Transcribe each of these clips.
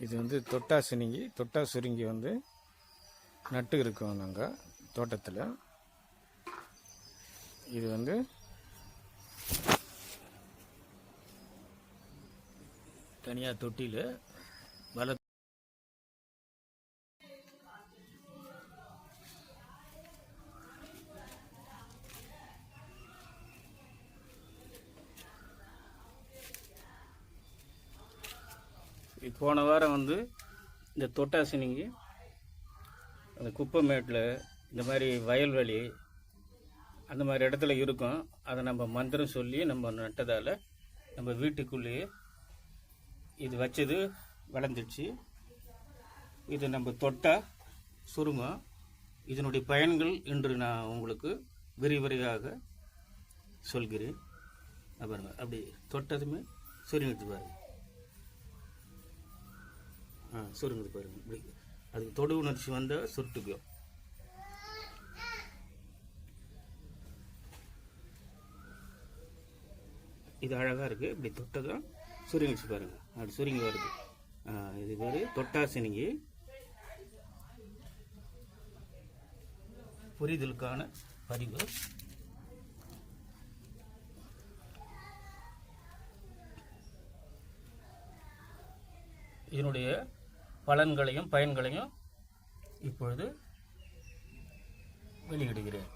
இது வந்து தொட்டா சினிங்கி தொட்டா சுருங்கி வந்து நட்டு இருக்கோம் நாங்கள் தோட்டத்தில். இது வந்து தனியாக தொட்டியில் இது போன வாரம் வந்து இந்த தொட்டாசினிங்கி அந்த குப்பை மேட்டில் இந்த மாதிரி வயல்வெளி அந்த மாதிரி இடத்துல இருக்கும். அதை நம்ம மந்திரம் சொல்லி நம்ம நட்டதால் நம்ம வீட்டுக்குள்ளேயே இது வச்சது வளர்ந்துச்சு இது நம்ம தொட்டால் சுருங்கும் இதனுடைய பயன்கள் இன்று நான் உங்களுக்கு விரிவுரையாக சொல்கிறேன். அப்புறம் அப்படி தொட்டதுமே சுருங்கிட்டு பாருங்கள் ஆ சுருங்குது பாருங்க. இப்படி. அதுக்கு தொடு உணர்ச்சி வந்தால் சுருட்டுக்கும் இது அழகாக இருக்குது இப்படி தொட்டதும் சுருங்கிச்சு பாருங்க. அப்படி சுருங்கி வருது. இது பேர் தொட்டாசினிங்கி புரிதலுக்கான பதிவு. இதனுடைய பலன்களையும் பயன்களையும் இப்பொழுது வெளியிடுகிறேன்.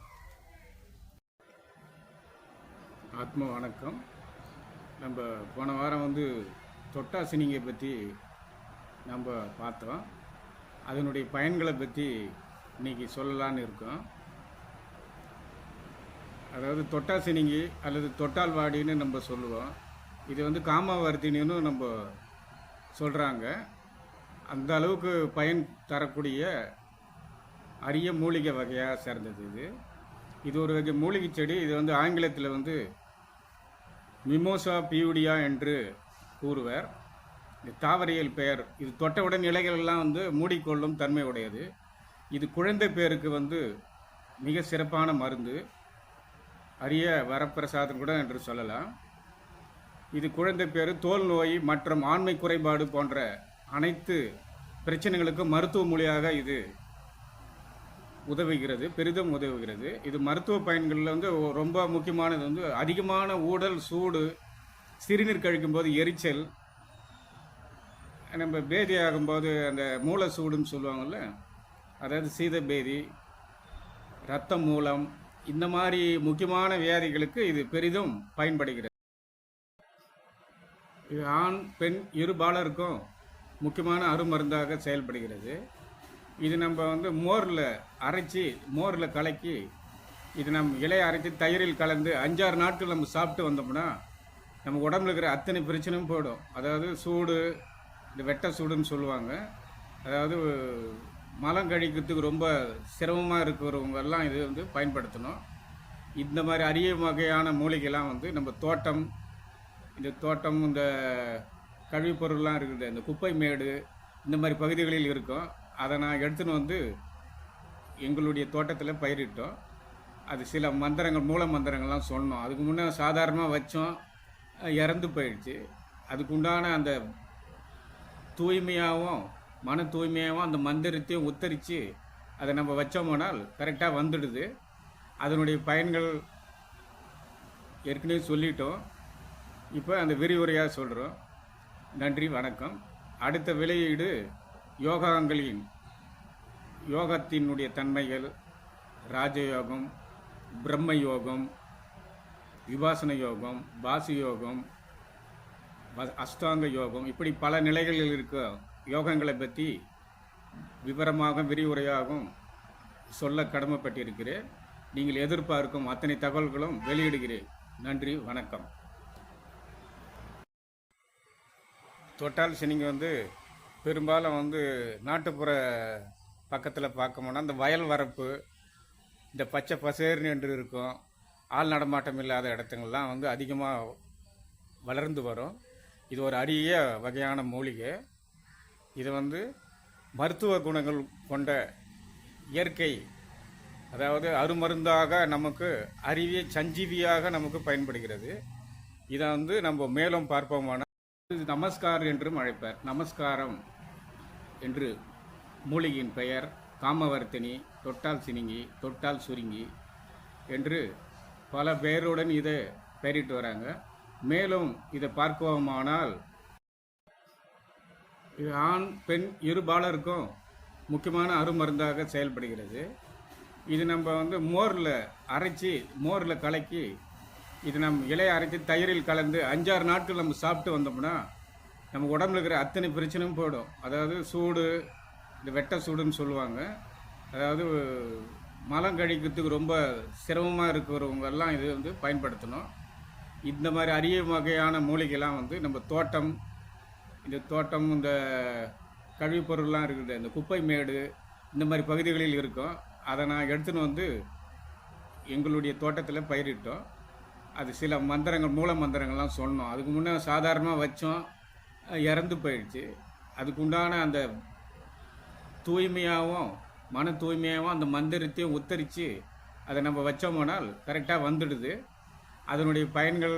ஆத்ம வணக்கம். நம்ம போன வாரம் வந்து தொட்டாசினிங்கை பற்றி நம்ம பார்த்தோம். அதனுடைய பயன்களை பற்றி இன்னைக்கு சொல்லலான்னு இருக்கோம். அதாவது தொட்டாசினிங்கி அல்லது தொட்டால்வாடின்னு நம்ம சொல்லுவோம். இது வந்து காமாவர்த்தினின்னு நம்ம சொல்கிறாங்க அந்த அளவுக்கு பயன் தரக்கூடிய அரிய மூலிகை வகையாக சேர்ந்தது இது. இது ஒரு வகை மூலிகை செடி. இது வந்து ஆங்கிலத்தில் வந்து மிமோசா பியூடியா என்று கூறுவர். இந்த தாவரியல் பெயர். இது தொட்டவுடன் இலைகளெல்லாம் வந்து மூடிக்கொள்ளும் தன்மை உடையது. இது குழந்தை பேருக்கு வந்து மிக சிறப்பான மருந்து. அரிய வரப்பிரசாதம் கூட என்று சொல்லலாம். இது குழந்தை பேர் தோல் நோய் மற்றும் ஆண்மை குறைபாடு போன்ற அனைத்து பிரச்சனைகளுக்கும் மருத்துவ மொழியாக இது உதவுகிறது பெரிதும் உதவுகிறது. இது மருத்துவ பயன்களில் வந்து ரொம்ப முக்கியமானது வந்து அதிகமான ஊடல் சூடு சிறுநீர் கழிக்கும்போது எரிச்சல் நம்ம பேதி ஆகும்போது அந்த மூல சூடுன்னு சொல்லுவாங்கள்ல அதாவது சீத பேதி இரத்த மூலம் இந்த மாதிரி முக்கியமான வியாதிகளுக்கு இது பெரிதும் பயன்படுகிறது. இது ஆண் பெண் இருபாலருக்கும் முக்கியமான அருமருந்தாக செயல்படுகிறது. இது நம்ம வந்து மோரில் அரைச்சி மோரில் கலக்கி இது நம்ம இலையை அரைச்சி தயிரில் கலந்து அஞ்சாறு நாட்கள் நம்ம சாப்பிட்டு வந்தோம்னா நம்ம உடம்புல இருக்கிற அத்தனை பிரச்சனையும் போயிடும். அதாவது சூடு இந்த வெட்ட சூடுன்னு சொல்லுவாங்க. அதாவது மலம் கழிக்கிறதுக்கு ரொம்ப சிரமமாக இருக்கிறவங்கெல்லாம் இது வந்து பயன்படுத்தணும். இந்த மாதிரி அரிய வகையான மூலிகைலாம் வந்து நம்ம தோட்டம் இந்த தோட்டம் இந்த கழிவுப் பொருள்லாம் இருக்குது. இந்த குப்பை மேடு இந்த மாதிரி பகுதிகளில் இருக்கும். அதை நான் எடுத்துன்னு வந்து எங்களுடைய தோட்டத்தில் பயிரிட்டோம். அது சில மந்திரங்கள் மூல மந்திரங்கள்லாம் சொன்னோம். அதுக்கு முன்னே சாதாரணமாக வச்சோம். இறந்து போயிடுச்சு. அதுக்கு உண்டான அந்த தூய்மையாகவும் மன தூய்மையாகவும் அந்த மந்திரத்தையும் உத்தரித்து அதை நம்ம வச்சோமானால் கரெக்டாக வந்துடுது. அதனுடைய பயன்கள் ஏற்கனவே சொல்லிட்டோம். இப்போ அந்த விரிவுரையாக சொல்கிறோம் நன்றி வணக்கம். அடுத்த வெளியீடு யோகாங்களின் யோகத்தினுடைய தன்மைகள் ராஜயோகம் பிரம்ம யோகம் விபாசன யோகம் பாசி யோகம் அஷ்டாங்க யோகம் இப்படி பல நிலைகளில் இருக்க யோகங்களை பற்றி விவரமாக விரிவுரையாகவும் சொல்ல கடமைப்பட்டிருக்கிறேன். நீங்கள் எதிர்பார்க்கும் அத்தனை தகவல்களும் வெளியிடுகிறேன். நன்றி வணக்கம். தொட்டால் சினிங்க வந்து பெரும்பாலும் வந்து நாட்டுப்புற பக்கத்தில் பார்க்கணும்னா அந்த வயல் வரப்பு இந்த பச்சை பசேர்னு என்று இருக்கும் ஆள் நடமாட்டம் இல்லாத இடத்துங்கள்லாம் வந்து அதிகமாக வளர்ந்து வரும். இது ஒரு அரிய வகையான மூலிகை. இது வந்து மருத்துவ குணங்கள் கொண்ட இயற்கை அதாவது அருமருந்தாக நமக்கு அரிய சஞ்சீவியாக நமக்கு பயன்படுகிறது. இதை வந்து நம்ம மேலும் பார்ப்போமான நமஸ்கார் என்றும் அழைப்பர். நமஸ்காரம் என்று மூலிகையின் பெயர். காமவர்த்தினி தொட்டால் சினிங்கி தொட்டால் சுருங்கி என்று பல பெயருடன் இதை பெயரிட்டு வராங்க. மேலும் இதை பார்க்குவோமானால் இது ஆண் பெண் இருபாலருக்கும் முக்கியமான அருமருந்தாக செயல்படுகிறது. இது நம்ம வந்து மோரில் அரைச்சி மோரில் கலக்கி இது நம்ம இலையை அரைச்சி தயிரில் கலந்து அஞ்சாறு நாட்கள் நம்ம சாப்பிட்டு வந்தோம்னா நம்ம உடம்புல இருக்கிற அத்தனை பிரச்சனையும் போயிடும். அதாவது சூடு இந்த வெட்ட சூடுன்னு சொல்லுவாங்க. அதாவது மலம் கழிக்கிறதுக்கு ரொம்ப சிரமமாக இருக்கிறவங்கெல்லாம் இது வந்து பயன்படுத்தணும். இந்த மாதிரி அரிய வகையான மூலிகைலாம் வந்து நம்ம தோட்டம் இந்த தோட்டம் இந்த கழிவுப் பொருள்லாம் இருக்குது இந்த குப்பை மேடு இந்த மாதிரி பகுதிகளில் இருக்கும். அதை நான் எடுத்துன்னு வந்து எங்களுடைய தோட்டத்தில் பயிரிட்டோம். அது சில மந்திரங்கள் மூல மந்திரங்கள்லாம் சொன்னோம். அதுக்கு முன்னே சாதாரணமாக வச்சோம். இறந்து போயிடுச்சு. அதுக்கு உண்டான அந்த தூய்மையாகவும் மன தூய்மையாகவும் அந்த மந்திரத்தையும் உத்தரித்து அதை நம்ம வச்சோமானால் கரெக்டாக வந்துடுது. அதனுடைய பயன்கள்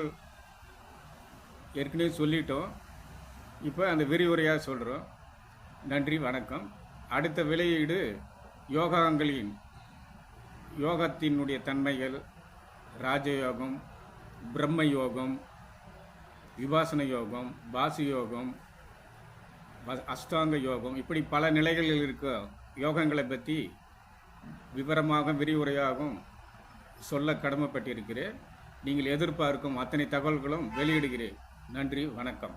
ஏற்கனவே சொல்லிட்டோம். இப்போ அந்த விரிவுரையாக சொல்கிறோம் நன்றி வணக்கம். அடுத்த வெளியீடு யோகாங்களின் யோகத்தினுடைய தன்மைகள் ராஜயோகம் பிரம்ம யோகம் விபாசன யோகம் பாசு யோகம் அஷ்டாங்க யோகம் இப்படி பல நிலைகளில் இருக்க யோகங்களை பற்றி விவரமாக விரிவுரையாகவும் சொல்ல கடமைப்பட்டிருக்கிறேன். நீங்கள் எதிர்பார்க்கும் அத்தனை தகவல்களும் வெளியிடுகிறேன். நன்றி வணக்கம்.